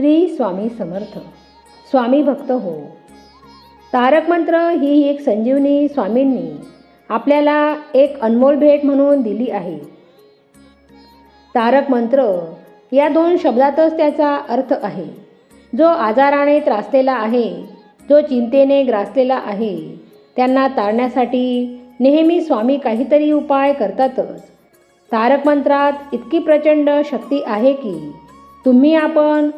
श्री स्वामी समर्थ. स्वामी भक्त हो. तारक मंत्र ही एक संजीवनी स्वामींनी आपल्याला एक अनमोल भेट म्हणून दिली आहे. तारक मंत्र या दोन शब्दातच त्याचा अर्थ आहे. जो आजाराने त्रासलेला आहे जो चिंतेने ग्रासलेला आहे त्यांना तारण्यासाठी नेहमी स्वामी काहीतरी उपाय करतातच. तारक मंत्रात इतकी प्रचंड शक्ती आहे की तुम्ही आपण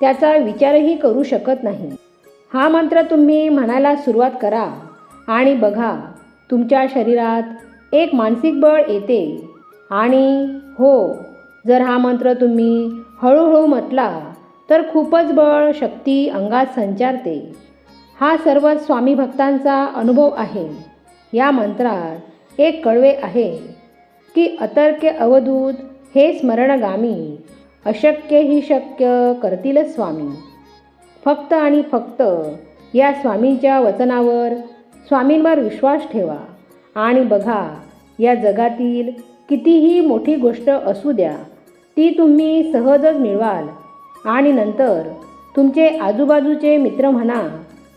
त्याचा विचारही करू शकत नाही. हा मंत्र तुम्ही म्हणायला सुरुवात करा आणि बघा तुमच्या शरीरात एक मानसिक बळ येते. आणि हो जर हा मंत्र तुम्ही हळूहळू म्हटला तर खूपच बळ शक्ती अंगात संचारते. हा सर्व स्वामी भक्तांचा अनुभव आहे. या मंत्रात एक कळवे आहे की अतर्क्य अवधूत हे स्मरणगामी अशक्य ही शक्य करतीलच स्वामी. फक्त आणि फक्त या स्वामींच्या वचनावर स्वामींवर विश्वास ठेवा आणि बघा या जगातील कितीही मोठी गोष्ट असू द्या ती तुम्ही सहजच मिळवाल. आणि नंतर तुमचे आजूबाजूचे मित्र म्हणा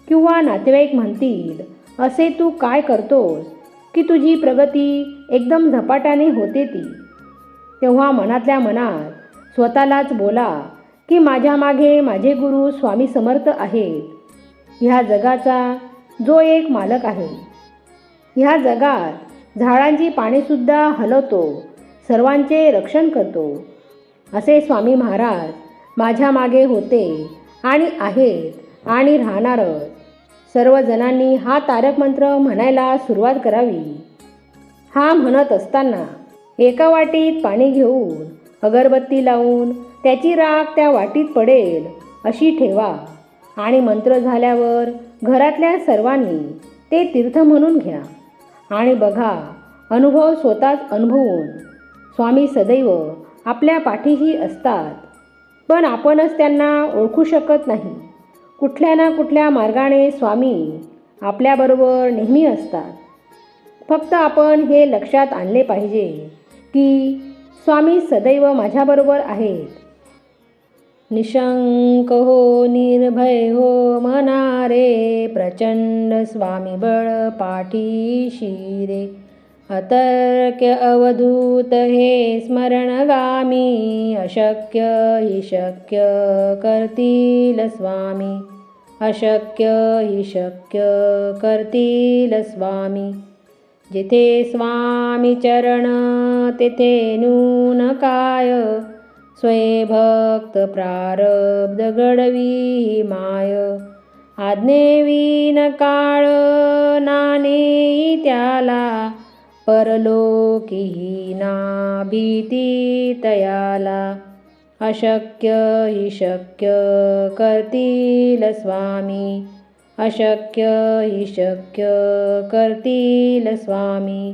किंवा नातेवाईक म्हणतील असे तू काय करतोस की तुझी प्रगती एकदम झपाट्याने होते ती? तेव्हा मनातल्या मनात स्वतःलाच बोला की माझ्या मागे माझे गुरु स्वामी समर्थ आहेत. ह्या जगाचा जो एक मालक आहे ह्या जगात झाडांची पानेसुद्धा हलवतो सर्वांचे रक्षण करतो असे स्वामी महाराज माझ्या मागे होते आणि आहेत आणि राहणारच. सर्वजणांनी हा तारक मंत्र म्हणायला सुरुवात करावी. हा म्हणत असताना एका वाटीत पाणी घेऊन अगरबत्ती लावून त्याची राख त्या वाटीत पडेल अशी ठेवा. आणि मंत्र झाल्यावर घरातल्या सर्वांनी ते तीर्थ म्हणून घ्या. आणि बघा अनुभव स्वतःच अनुभवून स्वामी सदैव आपल्या पाठीशी असतात. पण आपणच त्यांना ओळखू शकत नाही. कुठल्या ना कुठल्या मार्गाने स्वामी आपल्याबरोबर नेहमी असतात. फक्त आपण हे लक्षात आणले पाहिजे की स्वामी सदैव माझ्याबरोबर आहेत. निशंक हो निर्भय हो मनारे प्रचंड स्वामी बळ पाठीशी रे. अतर्क्य अवधूत हे स्मरणगामी अशक्य हि शक्य करतील स्वामी. अशक्य हि शक्य करतील स्वामी. जिथे स्वामी चरण तेथे नून काय स्वयंभक्त प्रारब्ध घडवी माय. आज्ञेवीन काळ नाने त्याला. परलोकी ना भीती तयाला. अशक्य हि शक्य करतील स्वामी. अशक्य हि शक्य करतील स्वामी.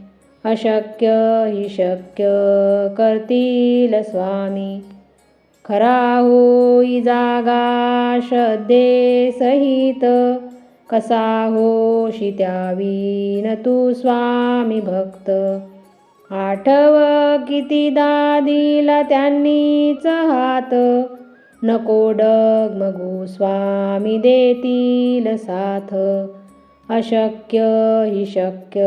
अशक्य हि शक्य करतील स्वामी. खरा होई जागा श्रद्धे सहित. कसा होशी त्यावीन तू स्वामी भक्त. आठव कितीदा दिला त्यांनीच हात नको डगमगू स्वामी देतील साथ. अशक्य हि शक्य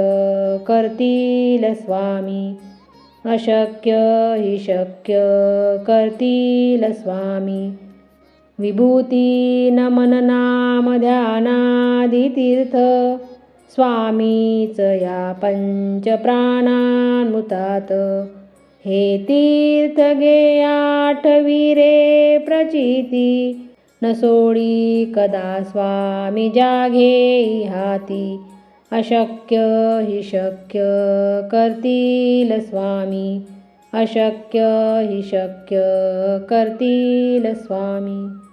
करतील स्वामी. अशक्य हि शक्य करतील स्वामी. विभूती नमन नाम ध्यानादितीर्थ स्वामीच या पंचप्राणान्मुतात हे तीर्थ गे आठवी रे प्रचिती. न सोडी कदा स्वामी जाघे हाती. अशक्य हि शक्य करतील स्वामी. अशक्य हि शक्य करतील स्वामी.